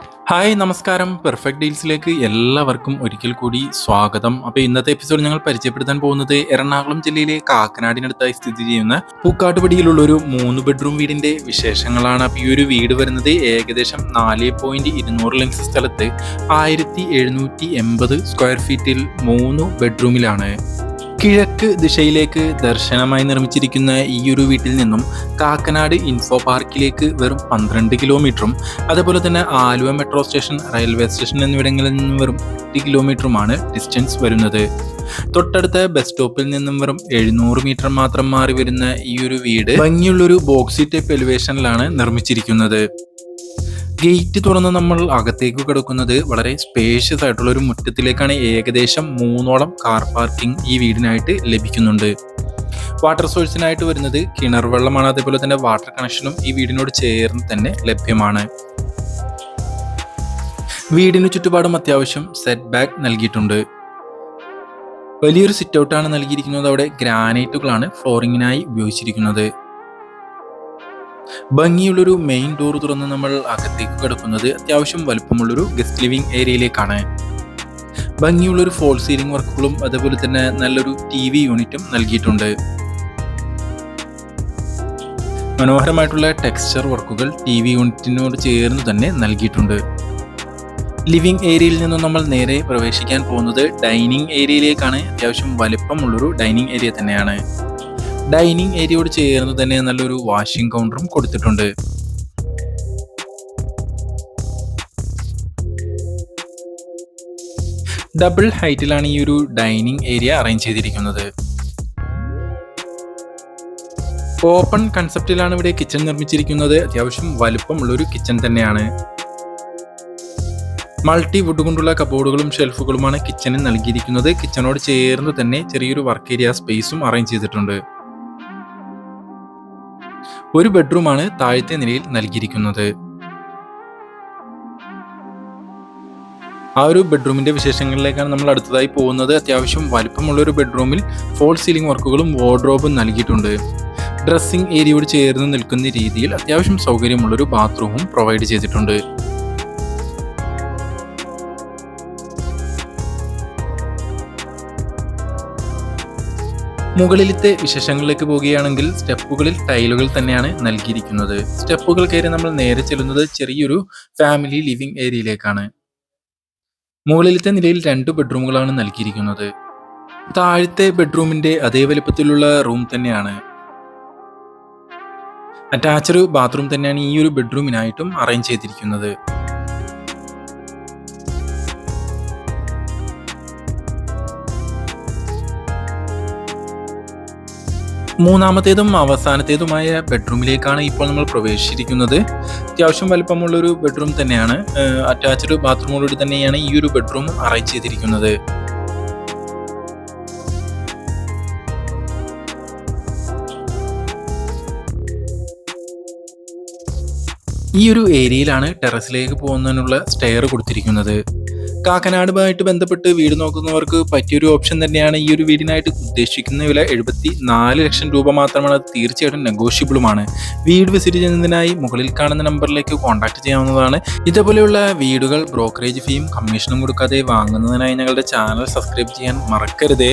Hi നമസ്കാരം. Perfect ഡീൽസിലേക്ക് എല്ലാവർക്കും ഒരിക്കൽ കൂടി സ്വാഗതം. അപ്പോൾ ഇന്നത്തെ എപ്പിസോഡ് ഞങ്ങൾ പരിചയപ്പെടുത്താൻ പോകുന്നത് എറണാകുളം ജില്ലയിലെ കാക്കനാടിനടുത്തായി സ്ഥിതി ചെയ്യുന്ന പൂക്കാട്ടുപടിയിലുള്ള ഒരു മൂന്ന് ബെഡ്റൂം വീടിന്റെ വിശേഷങ്ങളാണ്. അപ്പോൾ ഈ ഒരു വീട് വരുന്നത് ഏകദേശം നാല് പോയിന്റ് ഇരുന്നൂറ് ലെങ്സ് സ്ഥലത്ത് ആയിരത്തി എഴുന്നൂറ്റി എൺപത് സ്ക്വയർ ഫീറ്റിൽ മൂന്ന് ബെഡ്റൂമിലാണ് കിഴക്ക് ദിശയിലേക്ക് ദർശനമായി നിർമ്മിച്ചിരിക്കുന്ന ഈ ഒരു വീട്ടിൽ നിന്നും കാക്കനാട് ഇൻഫോ പാർക്കിലേക്ക് വെറും പന്ത്രണ്ട് കിലോമീറ്ററും അതുപോലെ തന്നെ Aluva metro station railway station എന്നിവിടങ്ങളിൽ നിന്നും വെറും എട്ട് കിലോമീറ്ററുമാണ് ഡിസ്റ്റൻസ് വരുന്നത്. തൊട്ടടുത്ത ബസ് സ്റ്റോപ്പിൽ നിന്നും വെറും എഴുന്നൂറ് മീറ്റർ മാത്രം മാറി വരുന്ന ഈ ഒരു വീട് ഭംഗിയുള്ളൊരു ബോക്സി ടൈപ്പ് എലിവേഷനിലാണ് നിർമ്മിച്ചിരിക്കുന്നത്. ഗേറ്റ് തുറന്ന് നമ്മൾ അകത്തേക്ക് കിടക്കുന്നത് വളരെ സ്പേഷ്യസ് ആയിട്ടുള്ള ഒരു മുറ്റത്തിലേക്കാണ് ഏകദേശം മൂന്നോളം കാർ പാർക്കിംഗ് ഈ വീടിനായിട്ട് ലഭിക്കുന്നുണ്ട്. വാട്ടർ സോഴ്സിനായിട്ട് വരുന്നത് കിണർ വെള്ളമാണ് അതേപോലെ തന്നെ വാട്ടർ കണക്ഷനും ഈ വീടിനോട് ചേർന്ന് തന്നെ ലഭ്യമാണ്. വീടിന് ചുറ്റുപാടും അത്യാവശ്യം സെറ്റ് ബാക്ക് നൽകിയിട്ടുണ്ട്. വലിയൊരു സിറ്റ് ഔട്ടാണ് നൽകിയിരിക്കുന്നത്. അവിടെ ഗ്രാനൈറ്റുകളാണ് ഫ്ലോറിങ്ങിനായി ഉപയോഗിച്ചിരിക്കുന്നത്. ഭംഗിയുള്ളൊരു മെയിൻ ഡോർ തുറന്ന് നമ്മൾ അകത്തേക്ക് കിടക്കുന്നത് അത്യാവശ്യം വലുപ്പമുള്ളൊരു ഗസ്റ്റ് ലിവിംഗ് ഏരിയയിലേക്കാണ് ഭംഗിയുള്ളൊരു ഫോൾ സീലിംഗ് വർക്കുകളും അതുപോലെ തന്നെ നല്ലൊരു ടി വി യൂണിറ്റും നൽകിയിട്ടുണ്ട്. മനോഹരമായിട്ടുള്ള ടെക്സ്ചർ വർക്കുകൾ ടി വി യൂണിറ്റിനോട് ചേർന്ന് തന്നെ നൽകിയിട്ടുണ്ട്. ലിവിംഗ് ഏരിയയിൽ നിന്നും നമ്മൾ നേരെ പ്രവേശിക്കാൻ പോകുന്നത് ഡൈനിങ് ഏരിയയിലേക്കാണ് അത്യാവശ്യം വലിപ്പമുള്ളൊരു ഡൈനിങ് ഏരിയ തന്നെയാണ്. ഡൈനിങ് ഏരിയയോട് ചേർന്ന് തന്നെ നല്ലൊരു വാഷിംഗ് കൗണ്ടറും കൊടുത്തിട്ടുണ്ട്. ഡബിൾ ഹൈറ്റിലാണ് ഈ ഒരു ഡൈനിങ് ഏരിയ അറേഞ്ച് ചെയ്തിരിക്കുന്നത്. ഓപ്പൺ കൺസെപ്റ്റിലാണ് ഇവിടെ കിച്ചൺ നിർമ്മിച്ചിരിക്കുന്നത്. അത്യാവശ്യം വലുപ്പമുള്ള ഒരു കിച്ചൺ തന്നെയാണ്. മൾട്ടി വുഡ് കൊണ്ടുള്ള കബോർഡുകളും ഷെൽഫുകളുമാണ് കിച്ചണിൽ നൽകിയിരിക്കുന്നത്. കിച്ചണോട് ചേർന്ന് തന്നെ ചെറിയൊരു വർക്ക് ഏരിയ സ്പേസും അറേഞ്ച് ചെയ്തിട്ടുണ്ട്. ഒരു ബെഡ്റൂമാണ് താഴത്തെ നിലയിൽ നൽകിയിരിക്കുന്നത്. ആ ഒരു ബെഡ്റൂമിന്റെ വിശേഷങ്ങളിലേക്കാണ് നമ്മൾ അടുത്തതായി പോകുന്നത്. അത്യാവശ്യം വലുപ്പമുള്ള ഒരു ബെഡ്റൂമിൽ ഫോൾ സീലിംഗ് വർക്കുകളും വാർഡ്രോബും നൽകിയിട്ടുണ്ട്. ഡ്രസ്സിംഗ് ഏരിയയോട് ചേർന്ന് നിൽക്കുന്ന രീതിയിൽ അത്യാവശ്യം സൗകര്യമുള്ളൊരു ബാത്റൂമും പ്രൊവൈഡ് ചെയ്തിട്ടുണ്ട്. മുകളിലത്തെ വിശേഷങ്ങളിലേക്ക് പോവുകയാണെങ്കിൽ സ്റ്റെപ്പുകളിൽ ടൈലുകൾ തന്നെയാണ് നൽകിയിരിക്കുന്നത്. സ്റ്റെപ്പുകൾ കയറി നമ്മൾ നേരെ ചെല്ലുന്നത് ചെറിയൊരു ഫാമിലി ലിവിംഗ് ഏരിയയിലേക്കാണ്. മുകളിലത്തെ നിലയിൽ രണ്ട് ബെഡ്റൂമുകളാണ് നൽകിയിരിക്കുന്നത്. താഴത്തെ ബെഡ്റൂമിന്റെ അതേ വലിപ്പത്തിലുള്ള റൂം തന്നെയാണ്. അറ്റാച്ച്ഡ് ബാത്റൂം തന്നെയാണ് ഈ ഒരു ബെഡ്റൂമിനായിട്ടും അറേഞ്ച് ചെയ്തിരിക്കുന്നത്. മൂന്നാമത്തേതും അവസാനത്തേതുമായ ബെഡ്റൂമിലേക്കാണ് ഇപ്പോൾ നമ്മൾ പ്രവേശിച്ചിരിക്കുന്നത്. അത്യാവശ്യം വലിപ്പമുള്ളൊരു ബെഡ്റൂം തന്നെയാണ്. അറ്റാച്ച്ഡ് ബാത്റൂമോടുകൂടി തന്നെയാണ് ഈ ഒരു ബെഡ്റൂം അറേഞ്ച് ചെയ്തിരിക്കുന്നത്. ഈ ഒരു ഏരിയയിലാണ് ടെറസിലേക്ക് പോകുന്നതിനുള്ള സ്റ്റെയർ കൊടുത്തിരിക്കുന്നത്. കാക്കനാടുമായിട്ട് ബന്ധപ്പെട്ട് വീട് നോക്കുന്നവർക്ക് പറ്റിയൊരു ഓപ്ഷൻ തന്നെയാണ് ഈ ഒരു വീടിനായിട്ട് ഉദ്ദേശിക്കുന്ന വില എഴുപത്തി നാല് ലക്ഷം രൂപ മാത്രമാണ്. അത് തീർച്ചയായിട്ടും നെഗോഷ്യബിളുമാണ് വീട് വിസിറ്റ് ചെയ്യുന്നതിനായി മുകളിൽ കാണുന്ന നമ്പറിലേക്ക് കോൺടാക്ട് ചെയ്യാവുന്നതാണ്. ഇതേപോലെയുള്ള വീടുകൾ ബ്രോക്കറേജ് ഫീയും കമ്മീഷനും കൊടുക്കാതെ വാങ്ങുന്നതിനായി ഞങ്ങളുടെ ചാനൽ സബ്സ്ക്രൈബ് ചെയ്യാൻ മറക്കരുതേ.